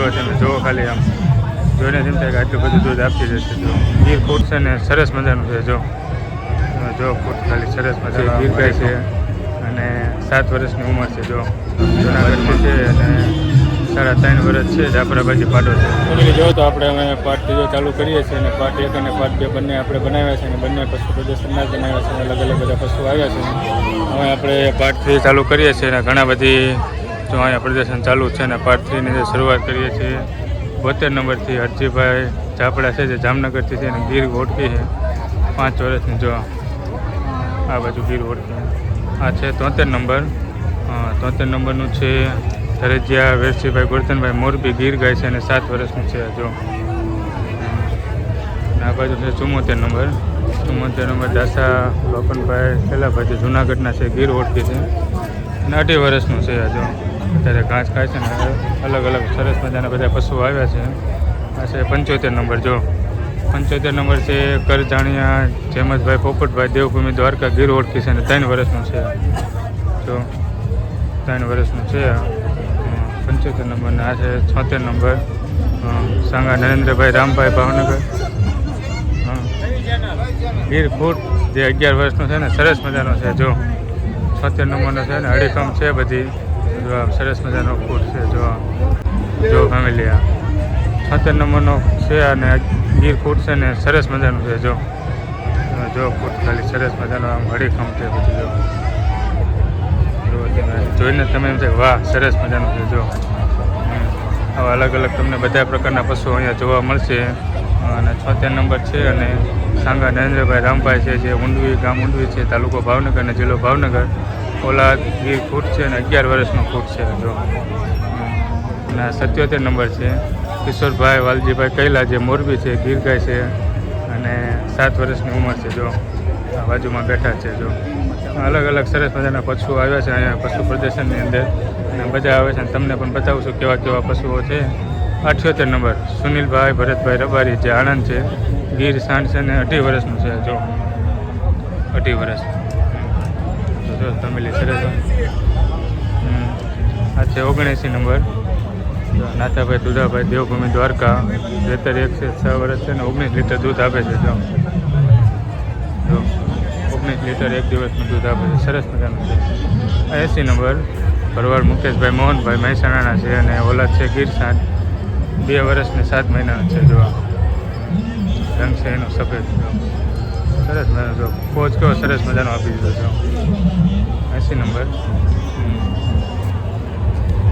જો તમે જુઓ ખાલી આમ. જોઈને એમ થાય કે આટલું બધું દૂધ આપી રહેશે જો. ગીર ફૂટ છે ને સરસ મજાનું છે જો. જો ફૂટ ખાલી સરસ મજાનું ગીર ગાય છે. અને સાત વર્ષની ઉંમર છે જો. જુનાગઢથી છે અને સાડા ત્રણ વર્ષ છે જાફરાબાજી પાટો છે. જો તો આપણે અમે પાર્ટ ત્રીજો ચાલુ કરીએ છીએ અને પાર્ટ એક અને પાર્ટ બે બંને આપણે બનાવ્યા છે અને બંને પશુ પ્રદર્શનના જ બનાવ્યા છે અને અલગ અલગ બધા પશુ આવ્યા છે. હવે આપણે પાર્ટ થ્રી ચાલુ કરીએ છીએ અને ઘણા બધી જો અહીંયા પ્રદર્શન ચાલુ છે અને પાર્ટ થ્રીની જે શરૂઆત કરીએ છીએ. બોતેર નંબરથી હરજીભાઈ ઝાપડા છે, જે જામનગરથી છે અને ગીર ઓળખી છે. પાંચ વર્ષની જો આ બાજુ ગીર ઓળખી આ છે તોતેર નંબર. તોતેર નંબરનું છે ધરજીયા વેરસીભાઈ ગોરધનભાઈ મોરબી ગીર ગાય છે અને સાત વર્ષનું છે જો. આ બાજુ છે ચુમ્મોતેર નંબર. ચુમ્મોતેર નંબર દાસા બાપનભાઈ છેલ્લા ભાઈ જુનાગઢના છે, ગીર ઓળખી છે. અને અઢી વર્ષનું છે આ જો. અત્યારે ઘાસ ખાય છે ને અલગ અલગ સરસ મજાના બધા પશુઓ આવ્યા છે. આ છે પંચોતેર નંબર, જો. પંચોતેર નંબર છે કરજાણિયા જેમજભાઈ પોપટભાઈ, દેવભૂમિ, દ્વારકા, ગીર ઓળખી છે અને ત્રણ વર્ષનું છે. જો, ત્રણ વર્ષનું છે પંચોતેર નંબર ને આ છે છોતેર નંબર. સાંગા નરેન્દ્રભાઈ, રામભાઈ, ભાવનગર. ગીર ફૂટ, જે અગિયાર વર્ષનું છે ને, સરસ મજાનો છે, જો. છોતેર નંબરનો છે ને, અડીખમ છે બધી. જો આ સરસ મજાનો ફૂડ છે, જો જો ફેમિલી આ. છોતેર નંબરનો છે અને ગીર ફૂડ છે ને સરસ મજાનું છે, જો. જો ફૂડ ખાલી સરસ મજાનો આમ અડીખમ છે બધું, જો. જોઈને તમે એમ થાય, વાહ, સરસ મજાનું છે, જો. આવા અલગ અલગ તમને બધા પ્રકારના પશુઓ અહીંયા જોવા મળશે. અને છોતેર નંબર છે અને સાંગા નરેન્દ્રભાઈ રામભાઈ છે, જે ઊંડવી ગામ ઊંડવી છે, તાલુકો ભાવનગર અને જિલ્લો ભાવનગર. ઓલાદ ગીર ફૂટ છે અને અગિયાર વર્ષનો ફૂટ છે, જો. અને આ સત્યોતેર નંબર છે. કિશોરભાઈ, વાલજીભાઈ કૈલા જે મોરબી છે ગીરગાય છે અને સાત વર્ષની ઉંમર છે, જો. આ બાજુમાં બેઠા છે, જો. અલગ અલગ સરસ મજાના પશુઓ આવ્યા છે અહીંયા પશુ પ્રદર્શનની અંદર. અને મજા આવે છે અને તમને પણ બતાવું છું કેવા કેવા પશુઓ છે. અઠ્યોતેર નંબર, સુનિલભાઈ, ભરતભાઈ રબારી જે આણંદ છે. ગીર સાંઠ છે ને અઢી વર્ષનું છે, જો. અઢી વર્ષ. જો ફેમિલી સરસ આ છે ઓગણએંસી નંબર. નાથાભાઈ દુધાભાઈ, દેવભૂમિ દ્વારકા. બેતર એક છે વર્ષ છે ને ઓગણીસ લીટર દૂધ આપે છે, જો. ઓગણીસ લીટર એક દિવસનું દૂધ આપે છે. સરસ મજાનું છે. એસી નંબર. ભરવાડ મુકેશભાઈ, મોહનભાઈ મહેસાણાના છે અને ઓલાદ છે ગીર સાંજ બે વર્ષને સાત મહિનાના છે જોવા. રંગ છે એનો સફેદ સરસ મજાનો, જો. કોચ કેવો સરસ મજાનો આપી દીધો છે એંસી નંબર.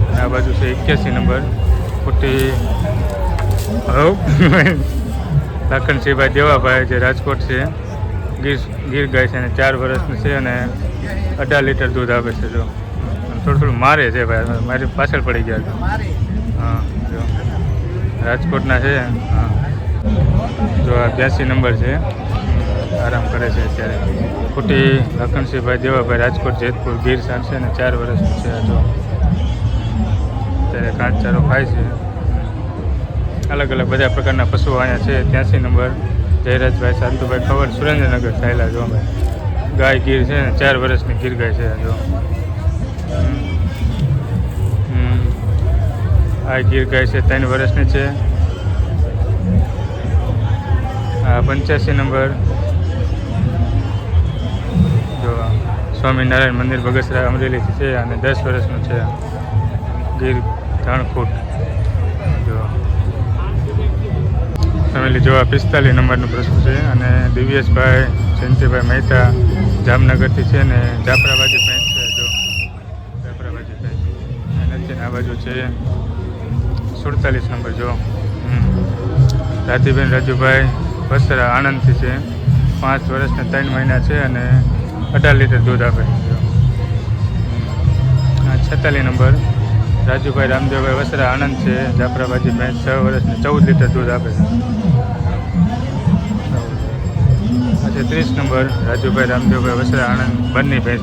અને આ બાજુ છે એક્યાસી નંબર. ખોટી. લાખનસિંહભાઈ દેવાભાઈ જે રાજકોટ છે. ગીર ગીર ગાય છે અને ચાર વર્ષની છે અને અઢાર લીટર દૂધ આપે છે, જો. થોડું થોડું મારે છે ભાઈ મારી પાછળ પડી ગયા હા, જો. રાજકોટના છે, હા. જો આ બ્યાસી નંબર છે. આરામ કરે છે અત્યારે. ખોટી લખનસિંહભાઈ, દેવાભાઈ, રાજકોટ, જેતપુર, ગીર સાંજ અને ચાર વર્ષનું છે જો અત્યારે ઘાસચારો ખાય છે. અલગ અલગ બધા પ્રકારના પશુઓ અહીંયા છે. ત્યાંસી નંબર, જયરાજભાઈ, શાંતુભાઈ, ખબર, સુરેન્દ્રનગર થયેલા જો અમે. ગાય, ગીર છે ને, ચાર વર્ષની ગીર ગાય છે જો. આ ગીર ગાય છે, ત્રણ વર્ષની છે. આ પંચ્યાસી નંબર. સ્વામિનારાયણ મંદિર બગસરા અમરેલીથી છે અને દસ વર્ષનું છે ગીર ફૂટ જો. ફેમિલી જોવા પિસ્તાલીસ નંબરનું પ્રશ્ન છે અને દિવ્યેશભાઈ, જયંતિભાઈ મહેતા જામનગરથી છે ને જાફરાબાજી પેન્ટ છે, જો. જાફરાબાજી પેન્ટ અને છે આ બાજુ છે સુડતાલીસ નંબર, જો. હમ. રાધીબેન, રાજુભાઈ વસરા આણંદથી છે. પાંચ વર્ષને ત્રણ મહિના છે અને અઢાર લીટર દૂધ આપે છે. જો હમ. નંબર. રાજુભાઈ, રામદેવભાઈ વસરા આણંદ છે. જાફરાબાજી ભેંસ છ વર્ષને ચૌદ લીટર દૂધ આપે છે. ત્રીસ નંબર. રાજુભાઈ, રામદેવભાઈ વસરા આણંદ બંને ભેંસ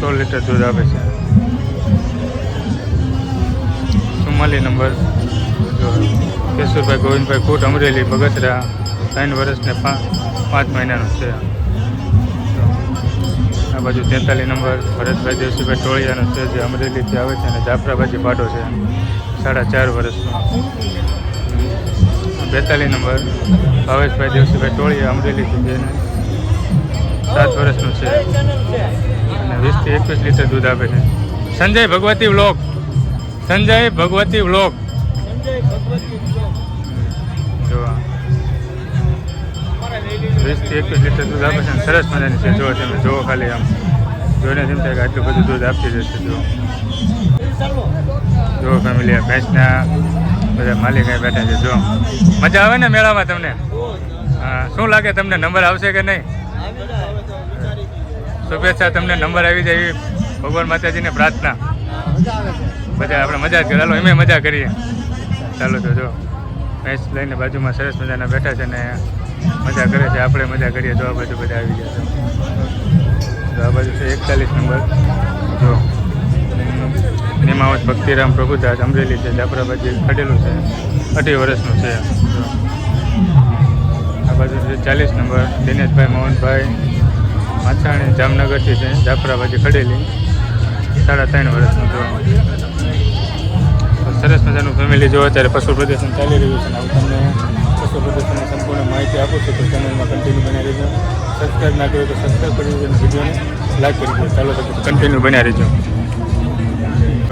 સોળ લીટર દૂધ આપે છે. ચુમ્માલીસ નંબર. કેશુરભાઈ ગોવિંદભાઈ કોટ અમરેલી બગસરા ત્રણ વર્ષને પાંચ મહિનાનું છે. આ બાજુ તેતાલીસ નંબર ભરતભાઈ દેવસીભાઈ ટોળિયાનો છે જે અમરેલીથી આવે છે અને જાફરાબાજી પાટો છે સાડા ચાર વર્ષનો. બેતાલીસ નંબર ભાવેશભાઈ દેવસીભાઈ ટોળિયા અમરેલીથી જેને સાત વર્ષનું છે. અને વીસથી એકવીસ લીટર દૂધ આપે છે. સંજય ભગવતી વ્લોગ. સંજય ભગવતી વ્લોગ. વીસથી એકવીસ લીટર દૂધ આપે છે સરસ મજાની છે. જો તમે, જુઓ ખાલી આમ. જોઈને તેમ થાય કે આટલું બધું દૂધ આપતી જશે જો જો ફેમિલી આ ભેંસના બધા માલિક બેઠા છે જો મજા આવે ને મેળામાં તમને? હા, શું લાગે તમને? નંબર આવશે કે નહીં? શુભેચ્છા, તમને નંબર આવી જાય ભગવાન માતાજીને પ્રાર્થના. મજા આપણે મજા જ કરીએ. ચાલો એમે મજા કરીએ. ચાલો તો જો ભેંસ લઈને બાજુમાં સરસ મજાના બેઠા છે ને મજા કરે છે આપણે મજા કરીએ તો આ બાજુ બધા આવી ગયા છે. તો આ બાજુ છે એકતાલીસ નંબર. જો. નિમાવત ભક્તિરામ પ્રભુદાસ અમરેલી છે જાફરાબાજી ખડેલું છે અઢી વર્ષનું છે. આ બાજુ છે ચાલીસ નંબર દિનેશભાઈ મોહનભાઈ માછાણી જામનગરથી છે જાફરાબાજી ખડેલી સાડા ત્રણ વર્ષનું જો સરસ મજાનું ફેમિલી જો અત્યારે પશુ પ્રદર્શન ચાલી રહ્યું છે તમને પશુ પ્રદર્શનની સંપૂર્ણ માહિતી આપું છું. તો ચેનલમાં કન્ટિન્યુ બન્યા રહેજો. સબસ્ક્રાઈબ ના કર્યો તો સબસ્ક્રાઈબ કરી દેજો અને વિડીયોને લાઈક કરી દેજો. ચાલો તો કન્ટિન્યુ બન્યા રહેજો.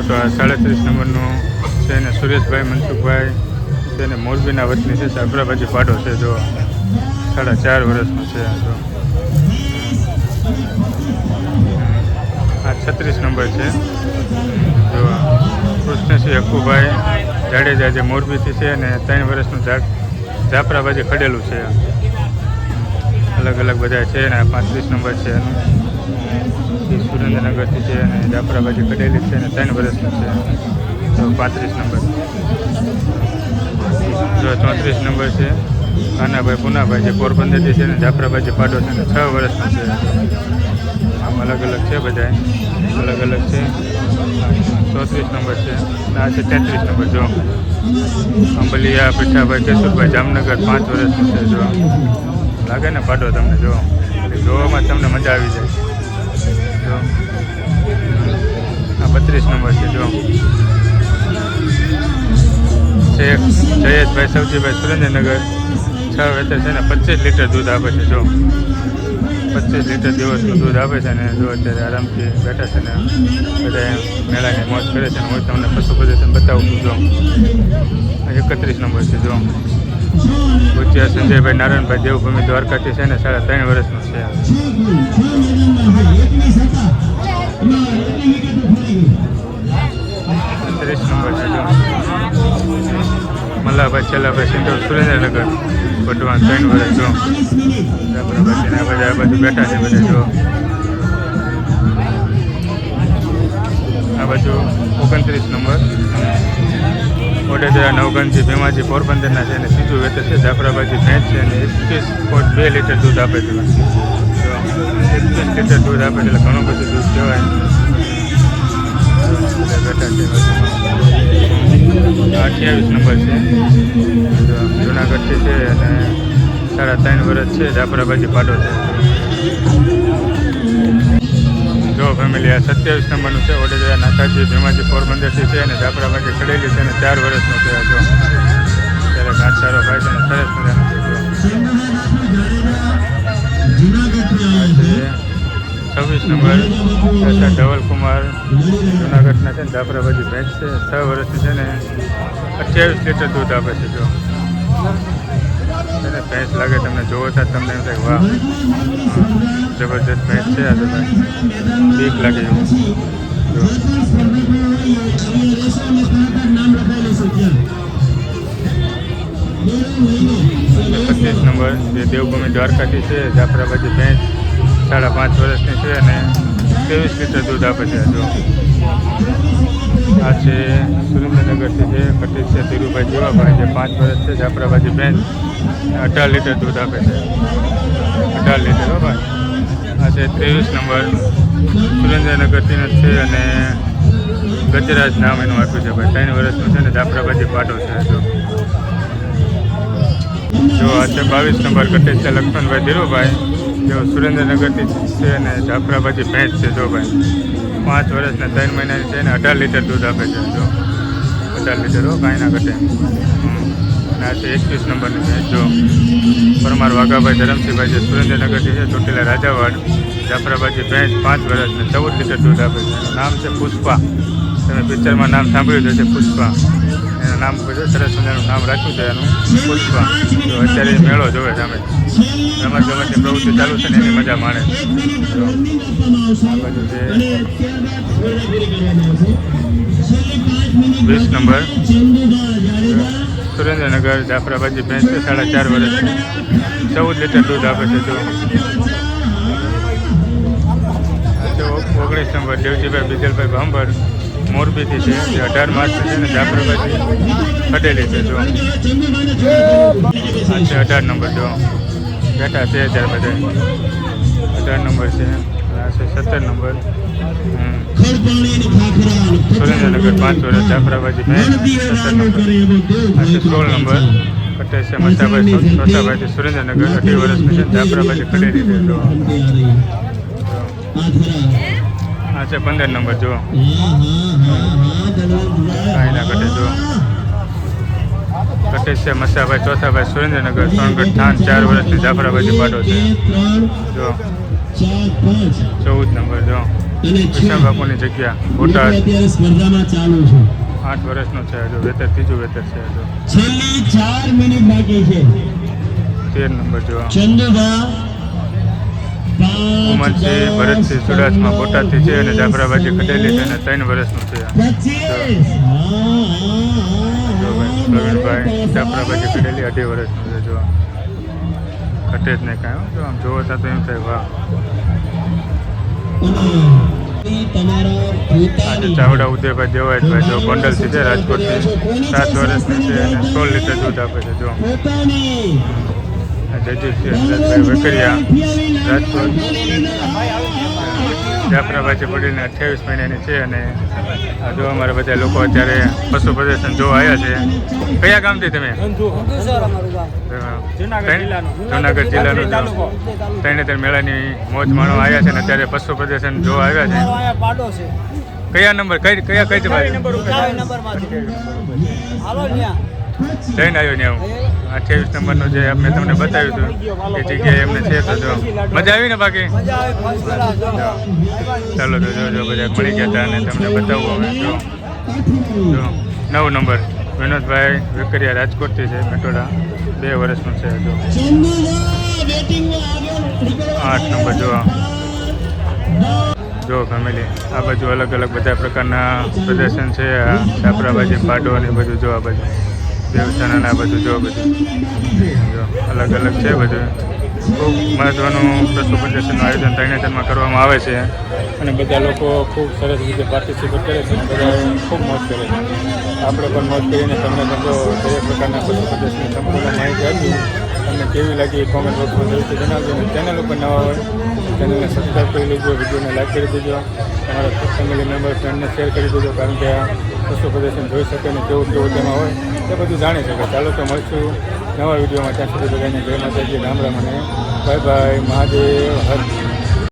તો આ સાડત્રીસ નંબરનું છે ને સુરેશભાઈ, મનસુખભાઈ, છે ને મોરબીના વતની છે, સાબરાબાજી પાડો છે, જો સાડા ચાર વર્ષનું છે આ, જો. આ છત્રીસ નંબર છે. જો કૃષ્ણસિંહ હક્કુભાઈ જાડેજા જે મોરબીથી છે અને ત્રણ વર્ષનું ઝાડ જાફરાબાજી ખડેલું છે. અલગ અલગ બધા છે ને પાંત્રીસ નંબર છે એનું. સુરેન્દ્રનગરથી છે અને જાફરાબાજી ખડેલી છે અને ત્રણ વર્ષનું છે. તો પાંત્રીસ નંબર. જો ચોત્રીસ નંબર છે. કાનાભાઈ પુનાભાઈ જે પોરબંદરથી છે ને જાફરાબાજી પાડો છે અને છ વર્ષનું છે. આમ અલગ અલગ છે બધા અલગ અલગ છે. ચોત્રીસ નંબર છે. અને આ છે તેત્રીસ નંબર, જો. અંબલિયા, પીઠાભાઈ, કેશુરભાઈ, જામનગર, પાંચ વર્ષનું છે, જો. લાગે ને પાડો તમને, જો. જોવામાં તમને મજા આવી જાય. જો. આ બત્રીસ નંબર છે, જો. શેખ જયેશભાઈ, સવજીભાઈ, સુરેન્દ્રનગર. છ વેતર છે ને, પચીસ લીટર દૂધ આપે છે, જો. પચીસ લીટર દિવસનું દૂધ આપે છે ને જો અત્યારે આરામથી બેઠા છે ને બધા મેળાની મોજ કરે છે અને હું તમને પશુ પ્રદર્શન બતાવું છું જો. એકત્રીસ નંબર છે જો. ભૂતિયા સંજયભાઈ નારાયણભાઈ દેવભૂમિ દ્વારકાથી છે ને સાડા ત્રણ વર્ષનું છે. ત્રીસ નંબર છે મલ્લાભાઈ છેલ્લાભાઈ સિંધુ સુરેન્દ્રનગર વટવાન ત્રણ વર્ષ જો. આ બધા આ બેઠા છે બધા જો. આ બાજુ ઓગણત્રીસ નંબર. ઓડેદરા નવગંજી ભીમાજી પોરબંદરના છે અને સીધું વેતર છે જાફરાબાજી ભેંસ છે અને એકવીસ પોઈન્ટ બે લીટર દૂધ આપે છે. એકવીસ લીટર દૂધ આપે છે એટલે ઘણું બધું દૂધ કહેવાય. બેઠા અઠ્યાવીસ નંબર છે. જુનાગઢથી છે અને સાડા ત્રણ વર્ષ છે જાફરાબાજી પાડો છે. જો ફેમિલી આ સત્યાવીસ નંબરનું છે, વડોદરા નાથાજી ભીમાજી પોરબંદરથી છે અને જાફરાબાજી ખડેલી છે અને ચાર વર્ષનો છે જો. ત્યારે ઘાસ સારો ખાય છે સરસ મજાનું છવ્વીસ નંબર એસઆર ધવલકુમાર, જુનાગઢના છે ને જાફરાબાજી ભેંસ છે, છ વર્ષની છે ને અઠ્યાવીસ લીટર દૂધ આપે છે જો. ભેંસ લાગે, તમને જોવો ત્યાં તમને એમ થાય, વાહ. જબરજસ્ત મેચ છે આજે બીક લાગે એવું. પચીસ નંબર જે દેવભૂમિ દ્વારકાથી છે, જાફરાબાદી ભેંસ સાડા પાંચ વર્ષની છે અને ત્રેવીસ લીટર દૂધ આપે છે જો આ છે સુરેન્દ્રનગરથી છે કટીસ છે, ધીરુભાઈ જીવાભાઈ જે પાંચ વર્ષ છે, જાફરાબાદી ભેંસ અઢાર લીટર દૂધ આપે છે. અઢાર લીટર ભાઈ. આ ત્રેવીસ નંબર સુરેન્દ્રનગરથી જ છે અને ગજરાજ નામ એનું આપ્યું છે. ભાઈ, ત્રણ વર્ષનું છે ને જાફરાબાજી પાટો છે જો. જો, આ છે બાવીસ નંબર કટેજ છે લક્ષ્મણભાઈ ધીરુભાઈ. જેઓ સુરેન્દ્રનગરથી છે અને જાફરાબાજી ભેંસ છે જો, ભાઈ. પાંચ વર્ષના ત્રણ મહિનાની છે ને, અઢાર લીટર દૂધ આપે છે જો. અઢાર લીટર, હો કાંઈ ના ઘટે. અને એકવીસ નંબરની છે જો પરમાર વાઘાભાઈ ધરમસિંહભાઈ સુરેન્દ્રનગરથી છે, ચોટીલા રાજાવાડ, જાફરાબાદથી ભેંસ પાંચ વર્ષ ને ચૌદ લીટર દૂધ આપે છે એનું નામ છે પુષ્પા. તમે પિક્ચરમાં નામ સાંભળ્યું છે પુષ્પા. એનું નામ સરસ મજાનું નામ રાખ્યું છે એનું, પુષ્પા. તો અત્યારે મેળો જોવે સામે રમત ગમતની પ્રવૃત્તિ ચાલુ છે ને એની મજા માણે વીસ નંબર. સુરેન્દ્રનગર જાફરાબાદની ભેંસ છે, સાડા ચાર વર્ષ ચૌદ લીટર દૂધ આપે છે ઓ- ઓગણીસ નંબર દેવજીભાઈ બીજલભાઈ ભાંભર મોરબીથી છે. જે અઢાર માસ છે ને જાફરાબાદથી ખડેલી છે જો. આ અઢાર નંબર જો. બેઠા છે અત્યારે બધા. અઢાર નંબર છે. આ છે સત્તર નંબર. સુરેન્દ્રનગર પાંચ વર્ષ જાફરાબાજી ભેંસ નંબર પટેલ મસાભાઈ ચોથાભાઈથી સુરેન્દ્રનગર અઢી વર્ષ પછી જાફરાબાજી ખડેલી છે જો આ છે પંદર નંબર જો કાંઈ કટે જો કટેશ મસાભાઈ ચોથાભાઈ સુરેન્દ્રનગર સોનગઢ થાન ચાર વર્ષની જાફરાબાજી પાડો છે. જો ચૌદ નંબર જો વિશાલ બાપુની જગ્યા બોટાદ. અત્યારે સ્પર્ધામાં ચાલુ છે. આઠ વર્ષનો છે હજુ વેતર ત્રીજું વેતર છે હજુ. છેલ્લી ચાર મિનિટ બાકી છે. તેર નંબર જોવા. ચંદુભા ઉમરસિંહ ભરતસિંહ ચુડાસમા બોટાદથી છે અને જાફરાબાજી ખડેલી છે અને ત્રણ વર્ષનું છે. પ્રવીણભાઈ જાફરાબાજી ખડેલી અઢી વર્ષનું છે જો ઘટે જ નહીં કાંઈ. જો આમ જોવો તો એમ થાય વાહ. ચાવડા ઉદયભાઈ દેવાયતભાઈ જો ગોંડલથી છે. રાજકોટથી સાત વર્ષની છે અને સોળ લીટર દૂધ આપે છે. જો. પોતાની છે વેકરિયા, રાજકોટ. જાફરાબાજી પડીને અઠ્યાવીસ મહિનાની છે અને જો અમારા બધા લોકો અત્યારે પશુ પ્રદર્શન જોવા આવ્યા છે. કયા ગામથી તમે? જુનાગઢ જિલ્લાનો. ત્રણે ત્રણ મેળાની મોજ માણવા આવ્યા છે અને અત્યારે પશુ પ્રદર્શન જોવા આવ્યા છે. કયા નંબર? કઈ કયા કઈ બાજુ જઈને આવ્યો ને એવું અઠ્યાવીસ નંબરનું જે મેં તમને બતાવ્યું હતું, એ જગ્યાએ એમને છે તો જો. મજા આવી ને બાકી? ચાલો તો જો જો બધા મળી ગયા હતા અને તમને બતાવું હવે, જો. જો, નવ નંબર. વિનોદભાઈ વેકરિયા રાજકોટથી છે, મેટોડા. બે વર્ષનું છે, જો. આઠ નંબર, જો. જો ફેમિલી આ બાજુ અલગ અલગ બધા પ્રકારના પ્રદર્શન છે, આ છાપરાબાજી પાટો અને બધું જો આ બાજુ. દેવસ્થાન આ બધું જો બધું. જો અલગ અલગ છે બધું. ખૂબ મહત્ત્વનું પશુ પ્રદર્શનનું આયોજન તરણેતરમાં કરવામાં આવે છે. અને બધા લોકો ખૂબ સરસ રીતે પાર્ટિસિપેટ કરે છે અને બધા ખૂબ મોજ કરે છે. આપણે પણ મોજ કરીને તમને પણ દરેક પ્રકારના પશુ પ્રદર્શનની સંપૂર્ણ માહિતી આપી તમને કેવી લાગી એ કોમેન્ટ બોક્સમાં જરૂરથી જણાવજો અને ચેનલ ઉપર નવા હોય ચેનલને સબસ્ક્રાઈબ કરી લેજો વિડીયોને લાઈક કરી દેજો. તમારા ફેમિલી મેમ્બર ફ્રેન્ડને શેર કરી દેજો કારણ કે આ પશુ પ્રદર્શન જોઈ શકે ને કેવું કેવું તેમાં હોય એ બધું જાણી શકે. ચાલો તો મળશું નવા વિડીયોમાં. ત્યાં સુધી બધાને જય માતાજી, રામ રામ અને બાય બાય. મહાદેવ, હર